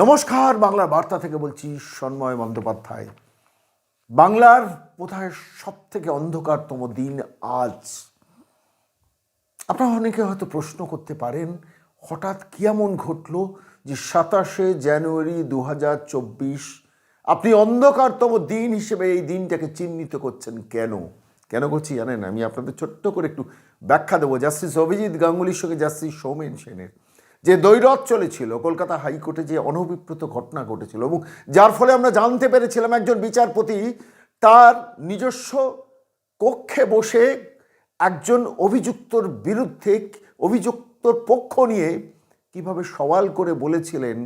নমস্কার, বাংলার বার্তা থেকে বলছি সন্ময় বন্দ্যোপাধ্যায়। বাংলার কোথায় সব থেকে অন্ধকারতম দিন আজ? আপনারা অনেকে হয়তো প্রশ্ন করতে পারেন, হঠাৎ কি এমন ঘটলো যে সাতাশে জানুয়ারি দু হাজার চব্বিশ আপনি অন্ধকারতম দিন হিসেবে এই দিনটাকে চিহ্নিত করছেন কেন? কেন করছি জানেন? আমি আপনাদের ছোট্ট করে একটু ব্যাখ্যা দেবো। জাস্টিস অভিজিৎ গাঙ্গুলির সঙ্গে জাস্টিস সৌমেন সেনের। যে দৈরথ চলেছিল, কলকাতা হাইকোর্টে যে অনভিপ্রেত ঘটনা ঘটেছিল এবং যার ফলে আমরা জানতে পেরেছিলাম একজন বিচারপতি তার নিজস্ব কক্ষে বসে একজন অভিযুক্তর বিরুদ্ধে অভিযুক্তর পক্ষ নিয়ে কীভাবে সওয়াল করে বলেছিলেন,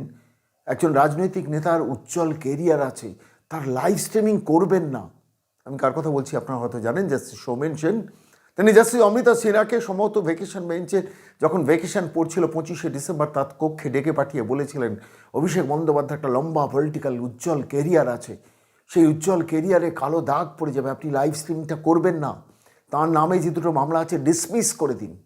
একজন রাজনৈতিক নেতার উজ্জ্বল কেরিয়ার আছে, তার লাইভ স্ট্রিমিং করবেন না। আমি কার কথা বলছি আপনারা হয়তো জানেন, জাস্টিস সৌমেন সেন। তিনি জাস্টিস অমৃতা সিনহাকে সম্ভবত ভ্যাকেশন বেঞ্চে যখন ভ্যাকেশন পড়ছিল পঁচিশে ডিসেম্বর, তার কক্ষে ডেকে পাঠিয়ে বলেছিলেন, অভিষেক বন্দ্যোপাধ্যায় একটা লম্বা পলিটিক্যাল উজ্জ্বল কেরিয়ার আছে। সেই উজ্জ্বল কেরিয়ারে কালো দাগ পড়ে যাবে, আপনি লাইভ স্ট্রিমিংটা করবেন না। তার নামে যে দুটো মামলা আছে ডিসমিস করে দিন।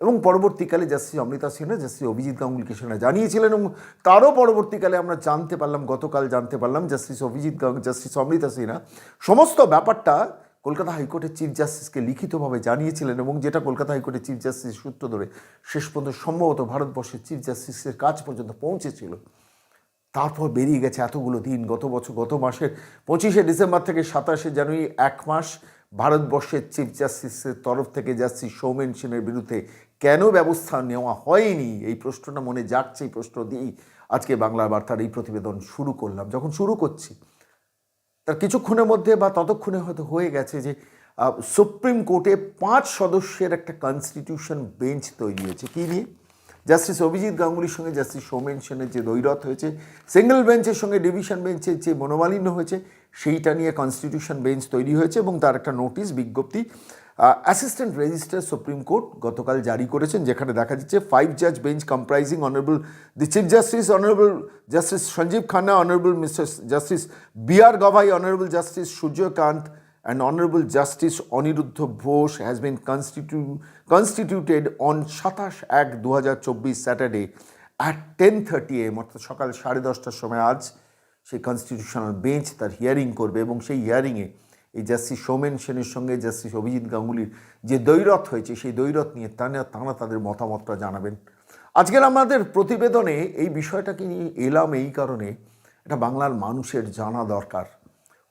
এবং পরবর্তীকালে জাস্টিস অমৃতা সিনহা জাস্টিস অভিজিৎ গাঙ্গুলিকে সেনা জানিয়েছিলেন এবং তারও পরবর্তীকালে আমরা জানতে পারলাম, গতকাল জানতে পারলাম জাস্টিস অভিজিৎ গাঙ্গ- জাস্টিস অমৃতা সিনহা সমস্ত ব্যাপারটা কলকাতা হাইকোর্টের চিফ জাস্টিসকে লিখিতভাবে জানিয়েছিলেন এবং যেটা কলকাতা হাইকোর্টের চিফ জাস্টিস সূত্র ধরে শেষ পর্যন্ত সম্ভবত ভারতবর্ষের চিফ জাস্টিসের কাজ পর্যন্ত পৌঁছেছিল। তারপর বেরিয়ে গেছে এতগুলো দিন, গত বছর, গত মাসের পঁচিশে ডিসেম্বর থেকে সাতাশে জানুয়ারি, এক মাস ভারতবর্ষের চিফ জাস্টিসের তরফ থেকে জাস্টিস সৌমেন সেনের বিরুদ্ধে কেন ব্যবস্থা নেওয়া হয়নি? এই প্রশ্নটা মনে যাচ্ছে এই প্রশ্ন দিয়েই আজকে বাংলা বার্তার এই প্রতিবেদন শুরু করলাম। যখন শুরু করছি তার কিছুক্ষণের মধ্যে বা ততক্ষণে হয়তো হয়ে গেছে যে সুপ্রিম কোর্টে পাঁচ সদস্যের একটা কনস্টিটিউশন বেঞ্চ তৈরি হয়েছে। কী নিয়ে? জাস্টিস অভিজিৎ গাঙ্গুলির সঙ্গে জাস্টিস সৌমেন সেনের যে দৈরথ হয়েছে সিঙ্গেল বেঞ্চের সঙ্গে ডিভিশন বেঞ্চের যে মনোমালিন্য হয়েছে সেইটা নিয়ে কনস্টিটিউশন বেঞ্চ তৈরি হয়েছে এবং তার একটা নোটিশ বিজ্ঞপ্তি অ্যাসিস্ট্যান্ট রেজিস্ট্রার সুপ্রিম কোর্ট গতকাল জারি করেছেন, যেখানে দেখা যাচ্ছে ফাইভ জাজ bench comprising honourable the chief justice honourable justice Sanjiv Khanna honourable mister justice B R Gavai honourable justice Suryakant, and Honorable Justice Aniruddha Bose has been constitu- constituted on সাতাশ এক দু হাজার চব্বিশ Saturday at ten thirty am অর্থাৎ সকাল সাড়ে দশটার সময় আজ। সেই কনস্টিটিউশনাল বেঞ্চ তার হিয়ারিং করবে এবং সেই হিয়ারিংয়ে এই জাস্টিস সৌমেন সেনের সঙ্গে জাস্টিস অভিজিৎ গাঙ্গুলির যে দৈরথ হয়েছে, সেই দৈরথ নিয়ে তারা তারা তাদের মতামতটা জানাবেন। আজকের আমাদের প্রতিবেদনে এই বিষয়টাকে নিয়ে এলাম এই কারণে এটা বাংলার মানুষের জানা দরকার।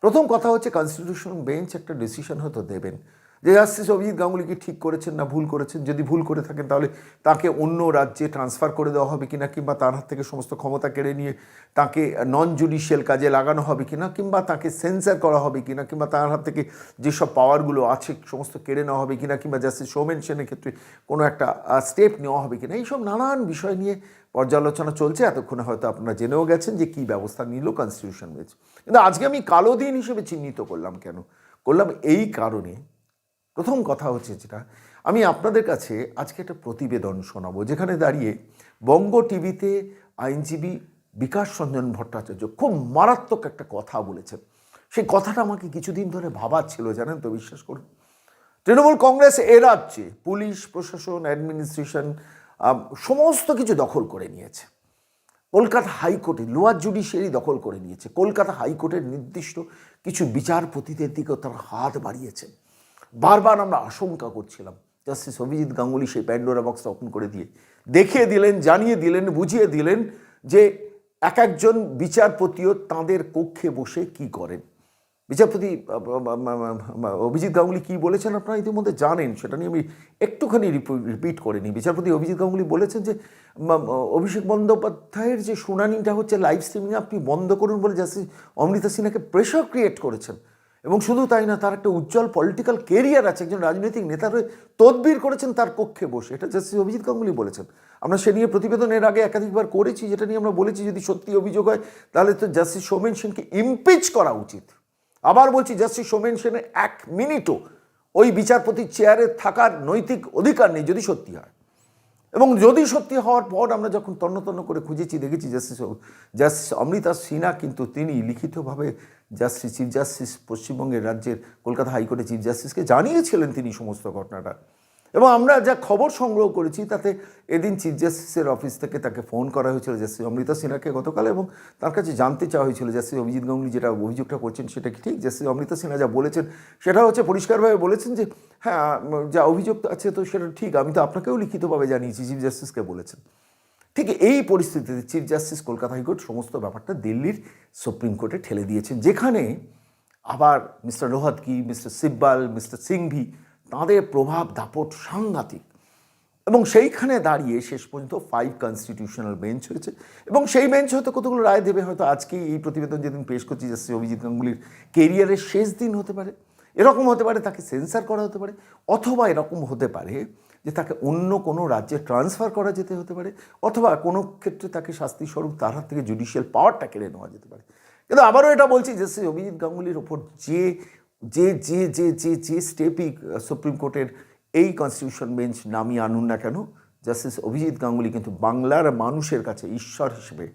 প্রথম কথা হচ্ছে কনস্টিটিউশন বেঞ্চ একটা ডিসিশন হয়তো দেবেন। যে জাস্টিস অভিজিৎ গাঙ্গুলি কি ঠিক করেছেন না ভুল করেছেন? যদি ভুল করে থাকেন, তাহলে তাকে অন্য রাজ্যে ট্রান্সফার করে দেওয়া হবে কিনা, কিংবা তার হাত থেকে সমস্ত ক্ষমতা কেড়ে নিয়ে তাকে নন জুডিশিয়াল কাজে লাগানো হবে কিনা, কিংবা তাকে সেন্সার করা হবে কিনা, কিংবা তার হাত থেকে যেসব পাওয়ারগুলো আছে সমস্ত কেড়ে নেওয়া হবে কিনা, কিংবা জাস্টিস সৌমেন সেনের ক্ষেত্রে কোনো একটা স্টেপ নেওয়া হবে কিনা, এইসব নানান বিষয় নিয়ে পর্যালোচনা চলছে। এতক্ষণে হয়তো আপনারা জেনেও গেছেন যে কী ব্যবস্থা নিল কনস্টিটিউশন বেঞ্চ কিন্তু আজকে আমি কালো দিন হিসেবে চিহ্নিত করলাম কেন? করলাম এই কারণে প্রথম কথা হচ্ছে যেটা, আমি আপনাদের কাছে আজকে একটা প্রতিবেদন শোনাবো, যেখানে দাঁড়িয়ে বঙ্গ টিভিতে আইনজীবী বিকাশ রঞ্জন ভট্টাচার্য খুব মারাত্মক একটা কথা বলেছেন। সেই কথাটা আমাকে কিছুদিন ধরে ভাবাচ্ছিল, জানেন তো, বিশ্বাস করুন। তৃণমূল কংগ্রেস এ রাজ্যে পুলিশ, প্রশাসন, অ্যাডমিনিস্ট্রেশন সমস্ত কিছু দখল করে নিয়েছে। কলকাতা হাইকোর্টে লোয়ার জুডিশিয়ারি দখল করে নিয়েছে। কলকাতা হাইকোর্টের নির্দিষ্ট কিছু বিচারপতিদের দিকেও তারা হাত বাড়িয়েছেন বারবার আমরা আশঙ্কা করছিলাম। জাস্টিস অভিজিৎ গাঙ্গুলি সেই প্যান্ডোরা বক্সটা ওপেন করে দিয়ে দেখিয়ে দিলেন, জানিয়ে দিলেন, বুঝিয়ে দিলেন যে এক একজন বিচারপতিও তাঁদের কক্ষে বসে কি করেন। বিচারপতি অভিজিৎ গাঙ্গুলি কী বলেছেন আপনারা ইতিমধ্যে জানেন, সেটা নিয়ে আমি একটুখানি রিপিট করে নিই। বিচারপতি অভিজিৎ গাঙ্গুলি বলেছেন যে অভিষেক বন্দ্যোপাধ্যায়ের যে শুনানিটা হচ্ছে লাইভ স্ট্রিমিং আপনি বন্ধ করুন বলে জাস্টিস অমৃতা সিনহাকে প্রেশার ক্রিয়েট করেছেন। এবং শুধু তাই না, তার একটা উজ্জ্বল পলিটিক্যাল কেরিয়ার আছে। একজন রাজনৈতিক নেতার হয়ে তদবির করেছেন তার কক্ষে বসে। এটা জাস্টিস অভিজিৎ গাঙ্গুলি বলেছেন। আমরা সে নিয়ে প্রতিবেদন এর আগে একাধিকবার করেছি, যেটা নিয়ে আমরা বলেছি যদি সত্যি অভিযোগ হয়, তাহলে তো জাস্টিস সৌমেন সেনকে ইমপিচ করা উচিত। আবার বলছি জাস্টিস সৌমেন সেনের এক মিনিটও ওই বিচারপতির চেয়ারে থাকার নৈতিক অধিকার নেই যদি সত্যি হয়। এবং যদি সত্যি হওয়ার পর আমরা যখন তন্নতন্ন তন্ন করে খুঁজেছি, দেখেছি জাস্টিস জাস্টিস অমৃতা সিনহা কিন্তু তিনি লিখিতভাবে জাস্টিস চিফ জাস্টিস পশ্চিমবঙ্গের রাজ্যের কলকাতা হাইকোর্টের চিফ জাস্টিসকে জানিয়েছিলেন তিনি সমস্ত ঘটনাটা। এবং আমরা যা খবর সংগ্রহ করেছি তাতে এদিন চিফ জাস্টিসের অফিস থেকে তাকে ফোন করা হয়েছিল জাস্টিস অমৃতা সিনহাকে গতকাল এবং তার কাছে জানতে চাওয়া হয়েছিল জাস্টিস অভিজিৎ গাঙ্গুলি যেটা অভিযোগটা করছেন সেটা কি ঠিক? জাস্টিস অমৃতা সিনহা যা বলেছেন সেটা হচ্ছে পরিষ্কারভাবে বলেছেন যে হ্যাঁ যা অভিযোগ আছে তো সেটা ঠিক, আমি তো আপনাকেও লিখিতভাবে জানিয়েছি চিফ জাস্টিসকে বলেছেন। ঠিক এই পরিস্থিতিতে চিফ জাস্টিস কলকাতা হাইকোর্ট সমস্ত ব্যাপারটা দিল্লির সুপ্রিম কোর্টে ঠেলে দিয়েছেন। যেখানে আবার mister Rohatgi mister Sibal mister Singhvi তাঁদের প্রভাব দাপট সাংঘাতিক। এবং সেইখানে দাঁড়িয়ে শেষ পর্যন্ত ফাইভ কনস্টিটিউশনাল বেঞ্চ হয়েছে। এবং সেই বেঞ্চ হয়তো কতগুলো রায় দেবে হয়তো আজকেই এই প্রতিবেদন যেদিন পেশ করছি জাস্টিস অভিজিৎ গাঙ্গুলির কেরিয়ারের শেষ দিন হতে পারে। এরকম হতে পারে তাকে সেন্সার করা হতে পারে, অথবা এরকম হতে পারে যে তাকে অন্য কোনো রাজ্যে ট্রান্সফার করা যেতে হতে পারে, অথবা কোনো ক্ষেত্রে তাকে শাস্তি স্বরূপ তার হাত থেকে জুডিশিয়াল পাওয়ারটা কেড়ে নেওয়া যেতে পারে। কিন্তু আবারও এটা বলছি যে শ্রী অভিজিৎ গাঙ্গুলির ওপর যে যে যে যে যে যে স্টেপই সুপ্রিম কোর্টের এই কনস্টিটিউশন বেঞ্চ নামিয়ে আনুন না কেন জাস্টিস অভিজিৎ গাঙ্গুলি কিন্তু বাংলার মানুষের কাছে ঈশ্বর হিসেবে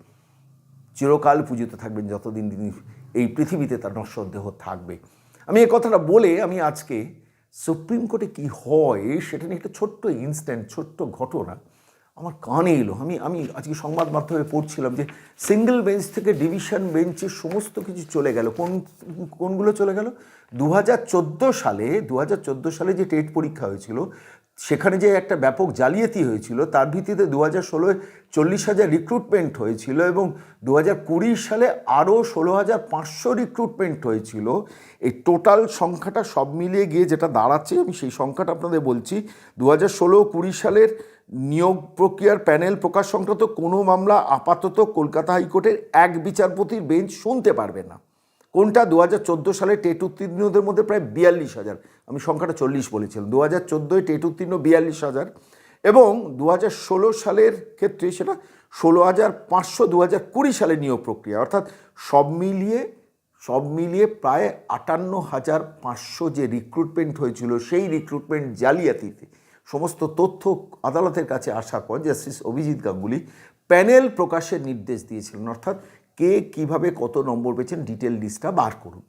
চিরকাল পূজিত থাকবেন যতদিন তিনি এই পৃথিবীতে তার নশ্বর দেহ থাকবে। আমি এই কথাটা বলে আমি আজকে সুপ্রিম কোর্টে কি হয় সেটা নিয়ে একটা ছোট্ট ইনস্ট্যান্ট ছোট্ট ঘটনা আমার কানে এলো। আমি আমি আজকে সংবাদ মাধ্যমে পড়ছিলাম যে সিঙ্গেল বেঞ্চ থেকে ডিভিশন বেঞ্চে সমস্ত কিছু চলে গেল। কোন, কোনগুলো চলে গেল? দু হাজার চোদ্দ সালে দু হাজার চোদ্দ সালে যে টেট পরীক্ষা হয়েছিল, সেখানে যে একটা ব্যাপক জালিয়াতি হয়েছিল, তার ভিত্তিতে দু হাজার ষোলোয় চল্লিশ হাজার রিক্রুটমেন্ট হয়েছিল এবং দু হাজার কুড়ি সালে আরও ষোলো হাজার পাঁচশো রিক্রুটমেন্ট হয়েছিল। এই টোটাল সংখ্যাটা সব মিলিয়ে গিয়ে যেটা দাঁড়াচ্ছে, আমি সেই সংখ্যাটা আপনাদের বলছি দু হাজার ষোলো কুড়ি সালের নিয়োগ প্রক্রিয়ার প্যানেল প্রকাশ সংক্রান্ত কোনো মামলা আপাতত কলকাতা হাইকোর্টের এক বিচারপতির বেঞ্চ শুনতে পারবে না। কোনটা? দু হাজার চোদ্দ সালে টেট উত্তীর্ণদের মধ্যে প্রায় বিয়াল্লিশ হাজার। আমি সংখ্যাটা চল্লিশ বলেছিলাম। দু হাজার চোদ্দোয় টেট উত্তীর্ণ বিয়াল্লিশ হাজার। এবং দু হাজার ষোলো সালের ক্ষেত্রে সেটা ষোলো হাজার পাঁচশো দু হাজার কুড়ি সালে নিয়োগ প্রক্রিয়া। অর্থাৎ সব মিলিয়ে সব মিলিয়ে প্রায় আটান্ন হাজার পাঁচশো যে রিক্রুটমেন্ট হয়েছিল, সেই রিক্রুটমেন্ট জালিয়াতিতে সমস্ত তথ্য আদালতের কাছে আসার পর জাস্টিস অভিজিৎ গাঙ্গুলি প্যানেল প্রকাশের নির্দেশ দিয়েছিলেন। অর্থাৎ কে কীভাবে কত নম্বর পেয়েছেন ডিটেল লিস্টটা বার করুন।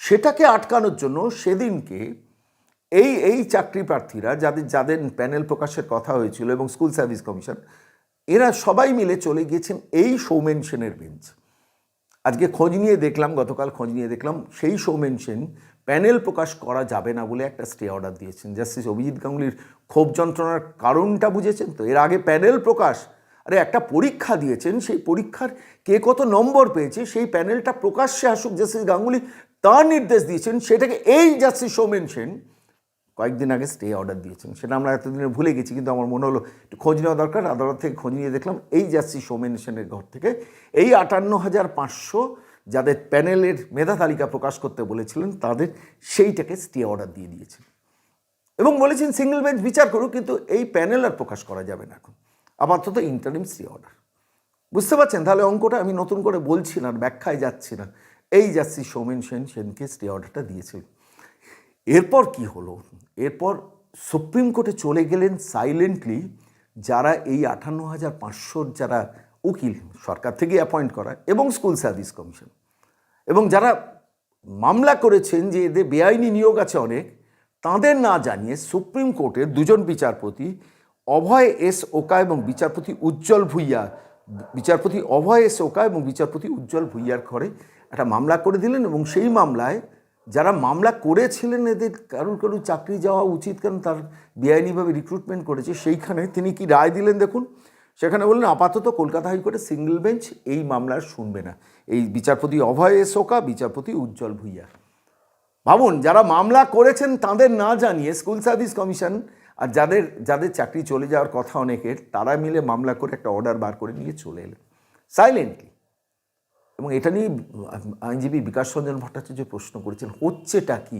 সেটাকে আটকানোর জন্য সেদিনকে এই এই চাকরি প্রার্থীরা, যাদের যাদের প্যানেল প্রকাশের কথা হয়েছিল এবং স্কুল সার্ভিস কমিশন, এরা সবাই মিলে চলে গিয়েছেন এই সৌমেন সেনের বেঞ্চ। আজকে খোঁজ নিয়ে দেখলাম, গতকাল খোঁজ নিয়ে দেখলাম, সেই সৌমেন সেন প্যানেল প্রকাশ করা যাবে না বলে একটা স্টে অর্ডার দিয়েছেন। জাস্টিস অভিজিৎ গাঙ্গুলির ক্ষোভ যন্ত্রণার কারণটা বুঝেছেন তো? এর আগে প্যানেল প্রকাশ, আরে একটা পরীক্ষা দিয়েছেন, সেই পরীক্ষার কে কত নম্বর পেয়েছে, সেই প্যানেলটা প্রকাশ্যে আসুক, জাস্টিস গাঙ্গুলি তার নির্দেশ দিয়েছেন, সেটাকে এই জাস্টিস সৌমেন সেন কয়েকদিন আগে স্টে অর্ডার দিয়েছেন সেটা আমরা এতদিনে ভুলে গেছি, কিন্তু আমার মনে হলো একটু খোঁজ নেওয়া দরকার। আদালত থেকে খোঁজ নিয়ে দেখলাম, এই জাস্টিস সৌমেন সেনের ঘর থেকে এই আটান্ন হাজার পাঁচশো যাদের প্যানেলের মেধা তালিকা প্রকাশ করতে বলেছিলেন, তাদের সেইটাকে স্টে অর্ডার দিয়ে দিয়েছেন এবং বলেছেন সিঙ্গেল বেঞ্চ বিচার করুক, কিন্তু এই প্যানেল আর প্রকাশ করা যাবে না এখন। আপাতত ইন্টারিম স্টে অর্ডার বুঝতে পারছেন? তাহলে অঙ্কটা আমি নতুন করে বলছি না ব্যাখ্যায় যাচ্ছি না। এই জাস্টিস সৌমেন সেন, সেনকে স্টে অর্ডারটা দিয়েছিল এরপর কি হলো? এরপর সুপ্রিম কোর্টে চলে গেলেন সাইলেন্টলি যারা এই আটান্ন হাজার পাঁচশোর যারা উকিল, সরকার থেকে অ্যাপয়েন্ট করা এবং স্কুল সার্ভিস কমিশন এবং যারা মামলা করেছেন যে এদের বেআইনি নিয়োগ আছে অনেক, তাদের না জানিয়ে সুপ্রিম কোর্টের দুজন বিচারপতি, অভয় এস ওকা এবং বিচারপতি উজ্জ্বল ভুইয়া, বিচারপতি অভয় এস ওকা এবং বিচারপতি উজ্জ্বল ভুইয়ার ঘরে একটা মামলা করে দিলেন এবং সেই মামলায় যারা মামলা করেছিলেন এদের কারোর কারোর চাকরি যাওয়া উচিত, কারণ তার বেআইনিভাবে রিক্রুটমেন্ট করেছে, সেইখানে তিনি কি রায় দিলেন দেখুন? সেখানে বললেন, আপাতত কলকাতা হাইকোর্টে সিঙ্গেল বেঞ্চ এই মামলার শুনবে না। এই বিচারপতি অভয় এসোকা, বিচারপতি উজ্জ্বল ভুইয়া। ভাবুন, যারা মামলা করেছেন তাদের না জানিয়ে স্কুল সার্ভিস কমিশন আর যাদের যাদের চাকরি চলে যাওয়ার কথা অনেকের, তারা মিলে মামলা করে একটা অর্ডার বার করে নিয়ে চলে এলেন। সাইলেন্টলি এবং এটা নিয়ে আইনজীবী বিকাশ রঞ্জন ভট্টাচার্য প্রশ্ন করেছেন, হচ্ছেটা কি?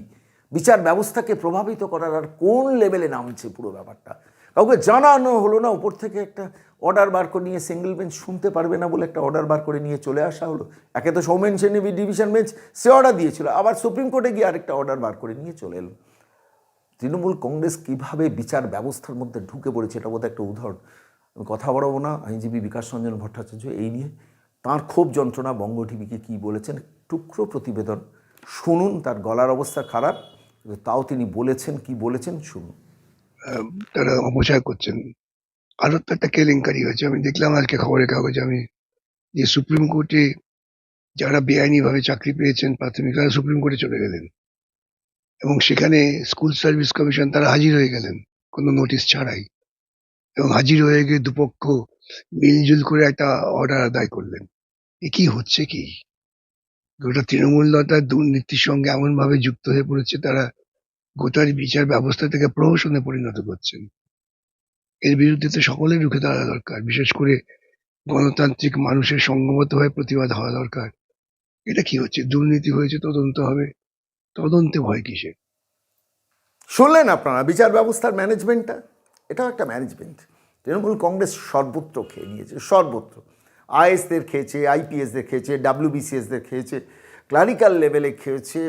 বিচার ব্যবস্থাকে প্রভাবিত করার আর কোন লেভেলে নামছে পুরো ব্যাপারটা? কাউকে জানানো হলো না, উপর থেকে একটা অর্ডার বার করে নিয়ে সিঙ্গেল বেঞ্চ শুনতে পারবে না বলে একটা অর্ডার বার করে নিয়ে চলে আসা হলো। একে তো সৌমেন সেনী ডিভিশন বেঞ্চ সে অর্ডার দিয়েছিল, আবার সুপ্রিম কোর্টে গিয়ে আরেকটা অর্ডার বার করে নিয়ে চলে এলো। তৃণমূল কংগ্রেস কীভাবে বিচার ব্যবস্থার মধ্যে ঢুকে পড়েছে এটা বোধহয় একটা উদাহরণ। আমি কথা বাড়াবো না, আইনজীবী বিকাশ রঞ্জন ভট্টাচার্য, এই নিয়ে তার ক্ষোভ যন্ত্রণা বঙ্গ টিভিকে কী বলেছেন? টুকরো প্রতিবেদন। শুনুন, তার গলার অবস্থা খারাপ তাও তিনি বলেছেন, কি বলেছেন, শুনুন। তারা অপচয় করছেন। আরও তো একটা কেলেঙ্কারি হয়েছে। আমি দেখলাম আজকে খবরের কাগজে, আমি যে সুপ্রিম কোর্টে যারা বেআইনি ভাবে চাকরি পেয়েছেন, প্রাথমিক তারা সুপ্রিম কোর্টে চলে গেলেন। এবং সেখানে স্কুল সার্ভিস কমিশন তারা হাজির হয়ে গেলেন, কোনো নোটিশ ছাড়াই। এবং হাজির হয়ে গিয়ে দুপক্ষ মিলজুল করে একটা অর্ডার আদায় করলেন। এ কি হচ্ছে কি? গোটা তৃণমূল দলটার দুর্নীতির সঙ্গে এমন ভাবে যুক্ত হয়ে পড়েছে, তারা গোটার বিচার ব্যবস্থা থেকে প্রহসনে পরিণত করছেন। এর বিরুদ্ধে তো সকলের রুখে দাঁড়া দরকার, বিশেষ করে গণতান্ত্রিক মানুষের সঙ্গমত হয়ে প্রতিবাদ হওয়া দরকার। এটা কি হচ্ছে? দুর্নীতি হয়েছে, তদন্ত হবে। তদন্তে ভয় কিসে শুনলেন আপনারা, বিচার ব্যবস্থার ম্যানেজমেন্টটা এটাও একটা ম্যানেজমেন্ট তৃণমূল কংগ্রেস সর্বত্র খেয়ে নিয়েছে, সর্বত্র। আইএসদের খেয়েছে, আইপিএসদের খেয়েছে, ডাব্লিউবিসিএসদের খেয়েছে, ক্লারিক্যাল লেভেলে খেয়েছে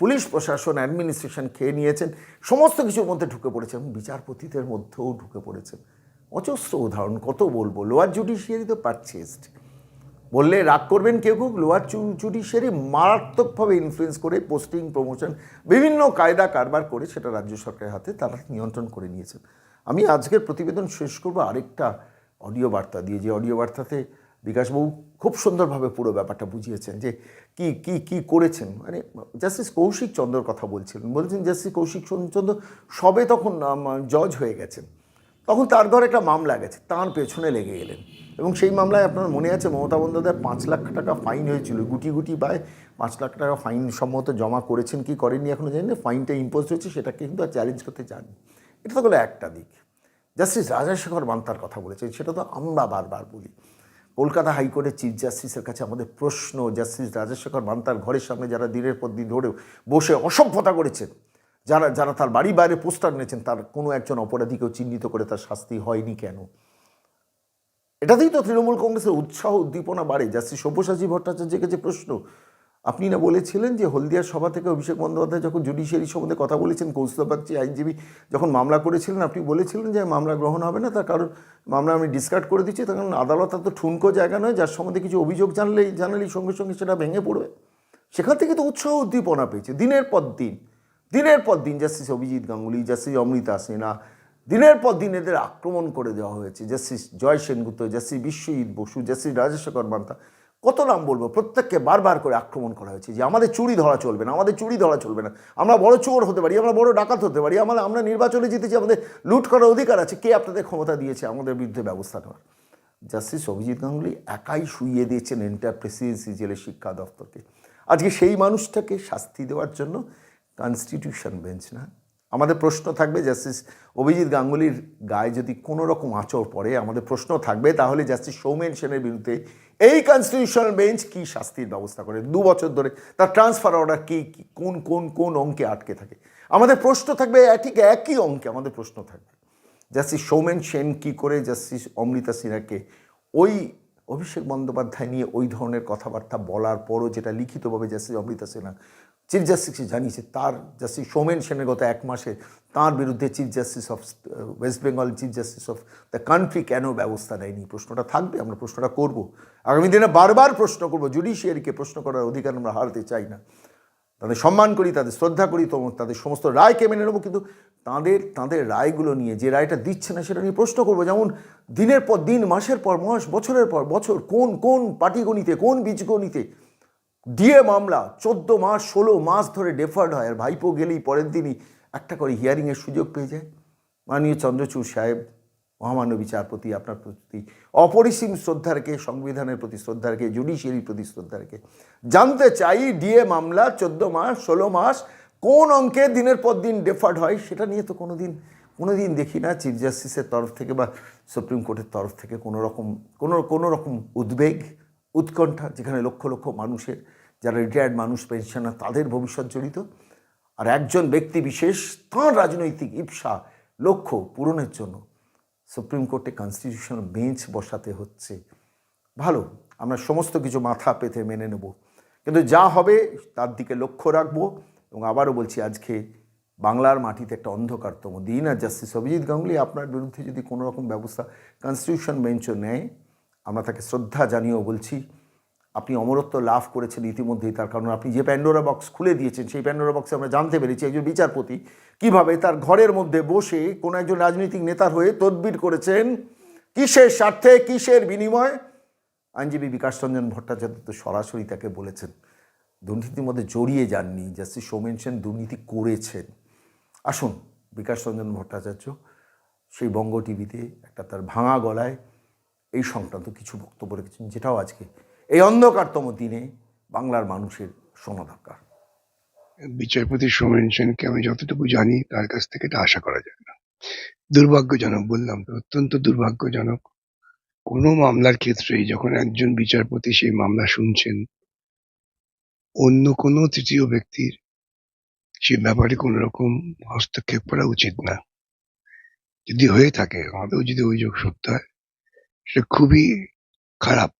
পুলিশ প্রশাসন অ্যাডমিনিস্ট্রেশন খেয়ে নিয়েছেন, সমস্ত কিছুর মধ্যে ঢুকে পড়েছে এবং বিচারপতিদের মধ্যেও ঢুকে পড়েছেন অজস্র উদাহরণ, কত বলব? লোয়ার জুডিশিয়ারি তো পারচেসড বললে রাগ করবেন কেউ কেউ, লোয়ার জুডিশিয়ারি মারাত্মকভাবে ইনফ্লুয়েন্স করে পোস্টিং প্রমোশন বিভিন্ন কায়দা কারবার করে সেটা রাজ্য সরকারের হাতে তারা নিয়ন্ত্রণ করে নিয়েছেন। আমি আজকের প্রতিবেদন শেষ করব, আরেকটা অডিও বার্তা দিয়ে। যে অডিও বার্তাতে বিকাশবাবু খুব সুন্দরভাবে পুরো ব্যাপারটা বুঝিয়েছেন যে কি কি কি করেছেন। মানে জাস্টিস কৌশিক চন্দ্রর কথা বলছিলেন। বলছেন জাস্টিস কৌশিক চন্দ্র সবে তখন জজ হয়ে গেছেন। তখন তার ঘরে একটা মামলা গেছে, তার পেছনে লেগে গেলেন এবং সেই মামলায় আপনার মনে আছে, মমতা বন্দ্যোপাধ্যায় পাঁচ লাখ টাকা ফাইন হয়েছিল, গুটি গুটি বায় পাঁচ লাখ টাকা ফাইন সম্মত জমা করেছেন, কি করেননি এখনও জানি না ফাইনটা ইম্পোজ হয়েছে, সেটাকে কিন্তু আর চ্যালেঞ্জ করতে চাননি। এটা তো হলো একটা দিক। জাস্টিস রাজাশেখর মান্তার কথা বলেছেন, সেটা তো আমরা বারবার বলি। কলকাতা হাইকোর্টের চিফ জাস্টিসের কাছে আমাদের প্রশ্ন জাস্টিস রাজশেখর মান্তার ঘরের সামনে যারা দিনের পর দিন ধরেও বসে অসভ্যতা করেছেন, যারা যারা তার বাড়ি বাইরে পোস্টার নিয়েছেন তার কোনো একজন অপরাধীকেও চিহ্নিত করে তার শাস্তি হয়নি কেন? এটাতেই তো তৃণমূল কংগ্রেসের উৎসাহ উদ্দীপনা বাড়ে। জাস্টিস সব্যসাচী ভট্টাচার্যের কাছে প্রশ্ন আপনি না বলেছিলেন যে হলদিয়ার সভা থেকে অভিষেক বন্দ্যোপাধ্যায় যখন জুডিশিয়ারি সম্বন্ধে কথা বলেছেন কৌস্তব বাগচি আইনজীবী যখন মামলা করেছিলেন, আপনি বলেছিলেন যে মামলা গ্রহণ হবে না, তার কারণ মামলা আমি ডিসকার্ড করে দিচ্ছি, তার কারণ আদালত তো ঠুনকো জায়গা নয়, যার সম্বন্ধে কিছু অভিযোগ জানলেই জানালেই সঙ্গে সঙ্গে সেটা ভেঙে পড়বে। সেখান থেকে তো উৎসাহ উদ্দীপনা পেয়েছে, দিনের পর দিন, দিনের পর দিন জাস্টিস অভিজিৎ গাঙ্গুলি জাস্টিস অমৃতা সিনহা দিনের পর দিন এদের আক্রমণ করে দেওয়া হয়েছে justice Jay Sengupta justice Biswajit Basu justice Rajasekhar Mantha কত নাম বলব? প্রত্যেককে বারবার করে আক্রমণ করা হয়েছে যে আমাদের চুরি ধরা চলবে না, আমাদের চুরি ধরা চলবে না। আমরা বড় চোর হতে পারি, আমরা বড় ডাকাত হতে পারি, আমরা আমরা নির্বাচনে জিতেছি, আমাদের লুট করার অধিকার আছে। কে আপনাদের ক্ষমতা দিয়েছে? আমাদের বিরুদ্ধে ব্যবস্থা নেওয়ার। জাস্টিস অভিজিৎ গাঙ্গুলি একাই শুইয়ে দিয়েছেন এন্টার প্রেসিডেন্সি জেলের শিক্ষা দপ্তরকে। আজকে সেই মানুষটাকে শাস্তি দেওয়ার জন্য কনস্টিটিউশন বেঞ্চ না। আমাদের প্রশ্ন থাকবে, জাস্টিস অভিজিৎ গাঙ্গুলির গায়ে যদি কোনো রকম আঁচড় পড়ে, আমাদের প্রশ্ন থাকবে, তাহলে জাস্টিস সৌমেন সেনের বিরুদ্ধে এই কনস্টিটিউশনাল বেঞ্চ কি শাস্তির ব্যবস্থা করে? দু বছর ধরে তার ট্রান্সফার অর্ডার কী কোন কোন কোন অঙ্কে আটকে থাকে? আমাদের প্রশ্ন থাকবে ঠিক একই অঙ্কে আমাদের প্রশ্ন থাকবে। জাস্টিস সৌমেন সেন কি করে জাস্টিস অমৃতা সিনহাকে ওই অভিষেক বন্দ্যোপাধ্যায় নিয়ে ওই ধরনের কথাবার্তা বলার পরও যেটা লিখিতভাবে জাস্টিস অমৃতা সিনহা চিফ জাস্টিসকে জানিয়েছে, তার জাস্টিস সৌমেন সেনের গত এক মাসে তার বিরুদ্ধে chief justice of West Bengal chief justice of the country কেন ব্যবস্থা নেয়নি? প্রশ্নটা থাকবে, আমরা প্রশ্নটা করব। আগামী দিনে বারবার প্রশ্ন করব জুডিশিয়ারিকে প্রশ্ন করার অধিকার আমরা হারাতে চাই না। তাদের সম্মান করি, তাদের শ্রদ্ধা করি তাদের সমস্ত রায়কে মেনে নেব, কিন্তু তাদের তাদের রায়গুলো নিয়ে যে রায়টা দিচ্ছে না, সেটা নিয়ে প্রশ্ন করব। যেমন দিনের পর দিন, মাসের পর মাস, বছরের পর বছর, কোন কোন পাটিগণিতে, কোন বীজগণিতে ডিএ মামলা, চোদ্দ মাস, ষোলো মাস ধরে ডেফার্ড হয়। আর ভাইপো গেলেই পরের দিনই একটা করে হিয়ারিংয়ের সুযোগ পেয়ে যায়। মাননীয় চন্দ্রচূড় সাহেব, মহামান্য বিচারপতি, আপনার প্রতি অপরিসীম শ্রদ্ধা রেখে, সংবিধানের প্রতি শ্রদ্ধা রেখে জুডিশিয়ারির প্রতি শ্রদ্ধা রেখে জানতে চাই ডিএ মামলা, চোদ্দ মাস, ষোলো মাস, কোন অঙ্কে দিনের পর দিন ডেফার্ড হয়? সেটা নিয়ে তো কোনো দিন কোনো দিন দেখি না। চিফ জাস্টিসের তরফ থেকে বা সুপ্রিম কোর্টের তরফ থেকে কোনো রকম, কোনো কোনো রকম উদ্বেগ। উৎকণ্ঠা, যেখানে লক্ষ লক্ষ মানুষের, যারা রিটায়ার্ড মানুষ পেনশনার তাদের ভবিষ্যৎ জড়িত। আর একজন ব্যক্তি বিশেষ, তাঁর রাজনৈতিক ইপসা লক্ষ্য পূরণের জন্য সুপ্রিম কোর্টে কনস্টিটিউশনাল বেঞ্চ বসাতে হচ্ছে। ভালো, আমরা সমস্ত কিছু মাথা পেতে মেনে নেব। কিন্তু যা হবে, তার দিকে লক্ষ্য রাখব এবং আবারও বলছি, আজকে বাংলার মাটিতে একটা অন্ধকারতম দিন। আর জাস্টিস অভিজিৎ গাঙ্গুলি, আপনার বিরুদ্ধে যদি কোনো রকম ব্যবস্থা কনস্টিটিউশন বেঞ্চও নেয় আমরা তাকে শ্রদ্ধা জানিয়েও বলছি, আপনি অমরত্ব লাভ করেছেন ইতিমধ্যেই, তার কারণ আপনি যে প্যান্ডোরা বক্স খুলে দিয়েছেন, সেই প্যান্ডোরা বক্সে আমরা জানতে পেরেছি একজন বিচারপতি কীভাবে তার ঘরের মধ্যে বসে কোনো একজন রাজনৈতিক নেতার হয়ে তদবির করেছেন, কিসের স্বার্থে, কিসের বিনিময়? আইনজীবী বিকাশ রঞ্জন ভট্টাচার্য তো সরাসরি তাকে বলেছেন, দুর্নীতির মধ্যে জড়িয়ে যাননি, জাস্টিস সৌমেন সেন দুর্নীতি করেছেন। আসুন বিকাশ রঞ্জন ভট্টাচার্য সেই বঙ্গ টিভিতে একটা তার ভাঙা গলায় এই সংক্রান্ত কিছু বক্তব্য রেখেছেন, যেটাও আজকে এই অন্ধকারতম দিনে বাংলার মানুষের শোনা দরকার। বিচারপতি সোমেন সেনকে আমি যতটুকু জানি, তার কাছ থেকে এটা আশা করা যায় না। দুর্ভাগ্যজনক বললাম তো, অত্যন্ত দুর্ভাগ্যজনক। কোনো মামলার ক্ষেত্রেই যখন একজন বিচারপতি সেই মামলা শুনছেন, অন্য কোনো তৃতীয় ব্যক্তির সে ব্যাপারে কোনো রকম হস্তক্ষেপ করা উচিত না। যদি হয়ে থাকে আদৌ যদি অভিযোগ সত্য হয় সেটা খুবই খারাপ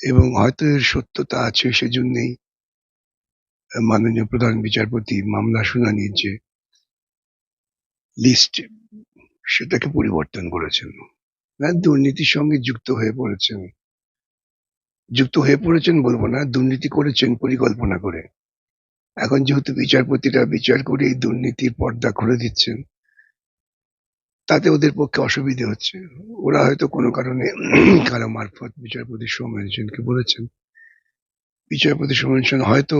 এবং হয়তো এর সত্যতা আছে সেজন্যই মাননীয় প্রধান বিচারপতি মামলা শুনানির যে লিস্ট সেটাকে পরিবর্তন করেছেন। না দুর্নীতির সঙ্গে যুক্ত হয়ে পড়েছেন। যুক্ত হয়ে পড়েছেন বলব না, দুর্নীতি করেছেন পরিকল্পনা করে। এখন যেহেতু বিচারপতিরা বিচার করে এই দুর্নীতির পর্দা খুলে দিচ্ছেন তাতে ওদের পক্ষে অসুবিধে হচ্ছে। ওরা হয়তো কোনো কারণে কারও মারফত বিচারপতি সৌমেন বলেছেন। বিচারপতি সৌমেন সেন হয়তো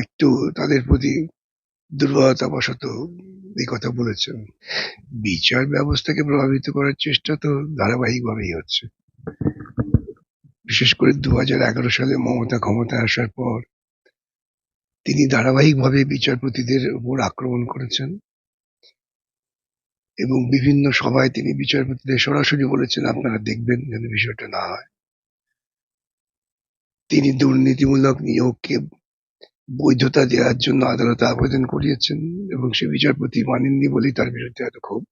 একটু তাদের প্রতি দুর্বলতা বশত এই কথা বলেছেন। বিচার ব্যবস্থাকে প্রভাবিত করার চেষ্টা তো ধারাবাহিকভাবেই হচ্ছে। বিশেষ করে দু সালে মমতা ক্ষমতায় আসার পর তিনি ধারাবাহিকভাবে বিচারপতিদের উপর আক্রমণ করেছেন। এবং বিভিন্ন সভায় তিনি বিচারপতিদের সরাসরি বলেছেন, আপনারা দেখবেন যেন বিষয়টা না হয়। তিনি দুর্নীতিমূলক নিয়োগকে বৈধতা দেওয়ার জন্য আদালতে আবেদন করিয়েছেন এবং সে বিচারপতি মানেননি বলেই তার বিরুদ্ধে এত ক্ষোভ।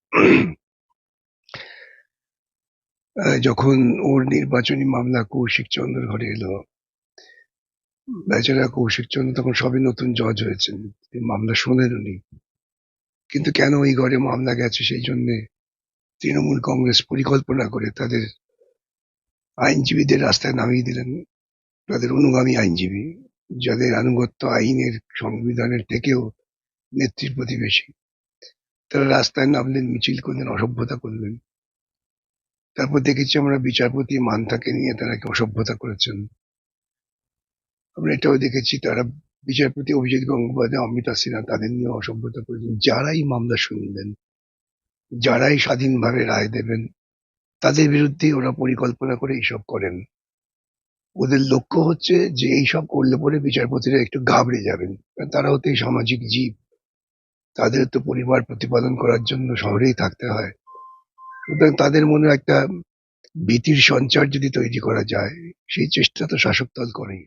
যখন ওর নির্বাচনী মামলা কৌশিক চন্দ্র ঘরে এলো, বেচারা কৌশিক চন্দ্র তখন সবে নতুন জজ হয়েছেন। মামলা শোনেন উনি কিন্তু কেন ওই ঘরে মামলা গেছে সেই জন্যে তৃণমূল কংগ্রেস পরিকল্পনা করে তাদের আইনজীবীদের রাস্তায় নামিয়ে দিলেন। তাদের অনুগামী আইনজীবী, যাদের আনুগত্য আইনের সংবিধানের থেকেও নেত্রীর প্রতিবেশী তারা রাস্তায় নামলেন, মিছিল করলেন, অসভ্যতা করলেন। তারপর দেখেছি আমরা বিচারপতি মান্থাকে নিয়ে তারা অসভ্যতা করেছেন। আমরা এটাও দেখেছি তারা বিচারপতি অভিজিৎ গঙ্গোপাধ্যায় অমৃতা সিনহা তাদের নিয়ে অসভ্যতা করেছেন। যারাই মামলা শুনবেন, যারাই স্বাধীনভাবে রায় দেবেন, তাদের বিরুদ্ধেই ওরা পরিকল্পনা করে এইসব করেন। ওদের লক্ষ্য হচ্ছে যে এইসব করলে পরে বিচারপতিরা একটু ঘাবড়ে যাবেন তারা হতে সামাজিক জীব। তাদের তো পরিবার প্রতিপালন করার জন্য শহরেই থাকতে হয়। সুতরাং তাদের মনে একটা ভীতির সঞ্চার যদি তৈরি করা যায়, সেই চেষ্টা তো শাসক দল করেই।